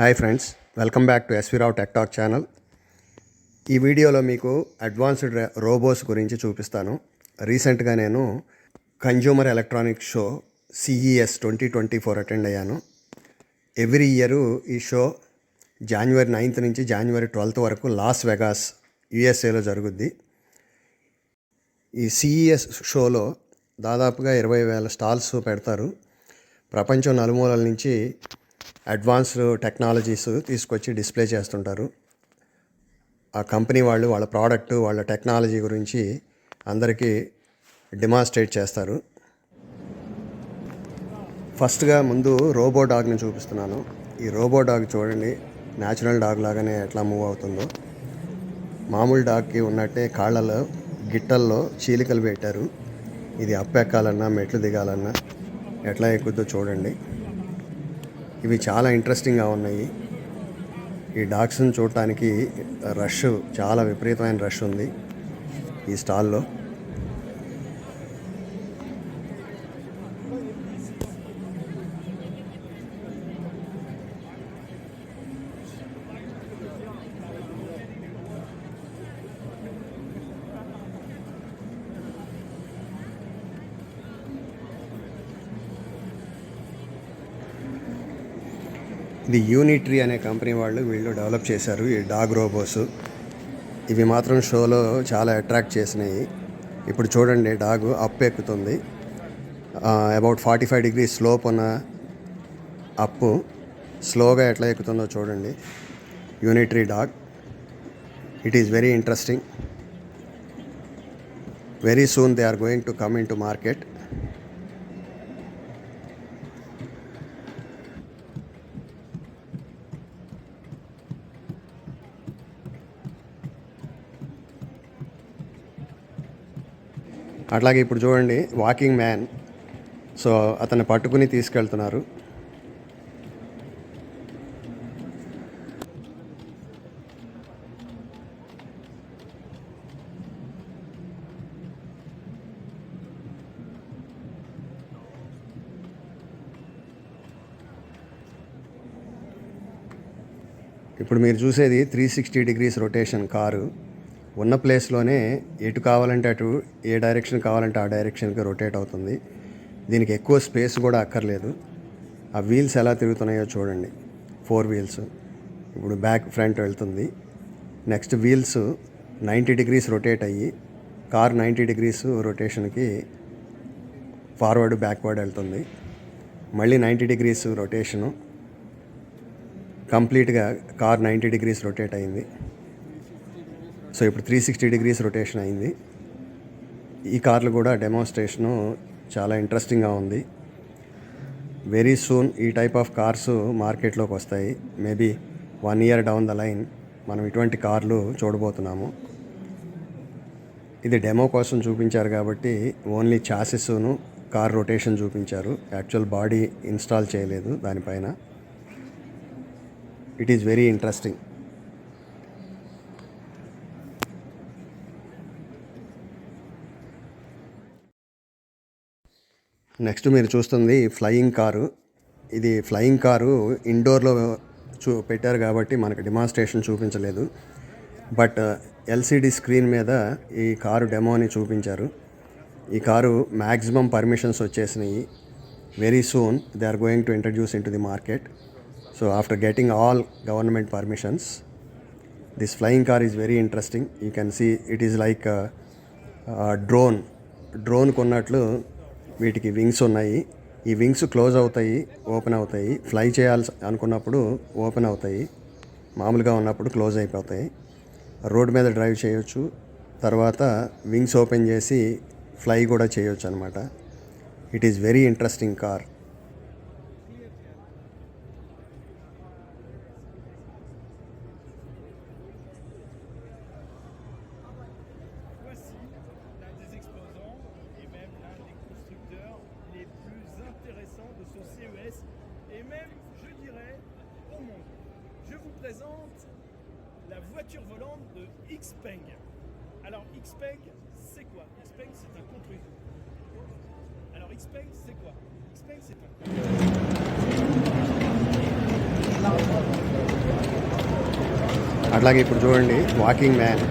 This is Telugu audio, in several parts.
Hi friends welcome back to SV Rao tech talk channel. ఈ వీడియోలో మీకు అడ్వాన్స్డ్ రోబోస్ గురించి చూపిస్తాను. రీసెంట్గా నేను consumer electronics show CES twenty twenty four attend అయ్యాను. ఎవ్రీ ఇయర్ ఈ షో జనవరి నైన్త్ నుంచి జనవరి ట్వెల్త్ వరకు లాస్ వెగాస్ యుఎస్ఏలో జరుగుద్ది. ఈ సిఈఎస్ షోలో దాదాపుగా ఇరవై వేల స్టాల్స్ పెడతారు. ప్రపంచం నలుమూలల నుంచి అడ్వాన్స్డ్ టెక్నాలజీస్ తీసుకొచ్చి డిస్ప్లే చేస్తుంటారు. ఆ కంపెనీ వాళ్ళు వాళ్ళ ప్రోడక్ట్ వాళ్ళ టెక్నాలజీ గురించి అందరికీ డిమాన్స్ట్రేట్ చేస్తారు. ఫస్ట్గా ముందు రోబో డాగ్ని చూపిస్తున్నాను. ఈ రోబో డాగ్ చూడండి. న్యాచురల్ డాగ్ లాగానే ఎట్లా మూవ్ అవుతుందో. మామూలు డాగ్కి ఉన్నట్టే కాళ్ళలో గిట్టల్లో చీలికలు పెట్టారు. ఇది అప్పెక్కాలన్నా మెట్లు దిగాలన్నా ఎట్లా ఎక్కుద్దో చూడండి. ఇవి చాలా ఇంట్రెస్టింగ్గా ఉన్నాయి. ఈ డాగ్స్ని చూడటానికి రష్ చాలా విపరీతమైన రష్ ఉంది ఈ స్టాల్లో. ఇది యూనిట్రీ అనే కంపెనీ వాళ్ళు వీళ్ళు డెవలప్ చేశారు ఈ డాగ్ రోబోస్. ఇవి మాత్రం షోలో చాలా అట్రాక్ట్ చేసినాయి. ఇప్పుడు చూడండి డాగ్ అప్ ఎక్కుతుంది. About forty five degree slope ఉన్న అప్పు స్లోగా ఎట్లా ఎక్కుతుందో చూడండి. Unitree dog. It is very interesting very soon they are going to come in to market అట్లాగే ఇప్పుడు చూడండి వాకింగ్ మ్యాన్ సో అతన్ని పట్టుకుని తీసుకెళ్తున్నారు. ఇప్పుడు మీరు చూసేది three sixty degrees rotation car. ఉన్న ప్లేస్లోనే ఎటు కావాలంటే అటు ఏ డైరెక్షన్ కావాలంటే ఆ డైరెక్షన్కి రొటేట్ అవుతుంది. దీనికి ఎక్కువ స్పేస్ కూడా అక్కర్లేదు. ఆ వీల్స్ ఎలా తిరుగుతున్నాయో చూడండి. Four wheels. ఇప్పుడు బ్యాక్ ఫ్రంట్ వెళ్తుంది. Next wheels ninety degrees rotate అయ్యి కార్ నైంటీ డిగ్రీస్ రొటేషన్కి ఫార్వర్డ్ బ్యాక్వర్డ్ వెళ్తుంది. మళ్ళీ నైంటీ డిగ్రీస్ రొటేషను కంప్లీట్గా కార్ నైంటీ డిగ్రీస్ రొటేట్ అయింది. సో ఇప్పుడు త్రీ సిక్స్టీ డిగ్రీస్ రొటేషన్ అయింది. ఈ కార్లు కూడా డెమోన్స్ట్రేషను చాలా ఇంట్రెస్టింగ్గా ఉంది. వెరీ సూన్ ఈ టైప్ ఆఫ్ కార్స్ మార్కెట్లోకి వస్తాయి. Maybe one year down the line మనం ఇటువంటి కార్లు చూడబోతున్నాము. ఇది డెమో కోసం చూపించారు కాబట్టి ఓన్లీ చాసెస్ను కార్ రొటేషన్ చూపించారు. యాక్చువల్ బాడీ ఇన్స్టాల్ చేయలేదు దానిపైన. It is very interesting next మీరు చూస్తుంది ఫ్లయింగ్ కారు. ఇది ఫ్లయింగ్ కారు ఇండోర్లో చూ పెట్టారు కాబట్టి మనకి డిమాన్స్ట్రేషన్ చూపించలేదు. బట్ ఎల్సిడి స్క్రీన్ మీద ఈ కారు డెమోని చూపించారు. ఈ కారు మ్యాక్సిమం పర్మిషన్స్ వచ్చేసినాయి. Very soon they are going to introduce in to the market so after getting all government permissions this flying car is very interesting you can see it is like drone drone కొన్నట్లు వీటికి వింగ్స్ ఉన్నాయి. ఈ వింగ్స్ క్లోజ్ అవుతాయి ఓపెన్ అవుతాయి. ఫ్లై చేయాల్సి అనుకున్నప్పుడు ఓపెన్ అవుతాయి. మామూలుగా ఉన్నప్పుడు క్లోజ్ అయిపోతాయి. రోడ్ మీద డ్రైవ్ చేయొచ్చు. తర్వాత వింగ్స్ ఓపెన్ చేసి ఫ్లై కూడా చేయొచ్చు అనమాట it is very interesting car présente la voiture volante de Xpeng. Alors Xpeng, c'est quoi Xpeng, c'est un contre-usine. Alors Xpeng, c'est quoi Xpeng, c'est un అట్లాగే ఇప్పుడు చూడండి వాకింగ్ మ్యాన్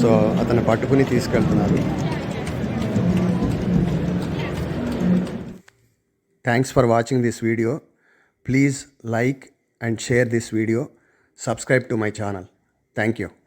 సో అతను పట్టుకుని తీసుకెళ్తున్నారు thanks for watching this video please like and share this video. Subscribe to my channel. Thank you.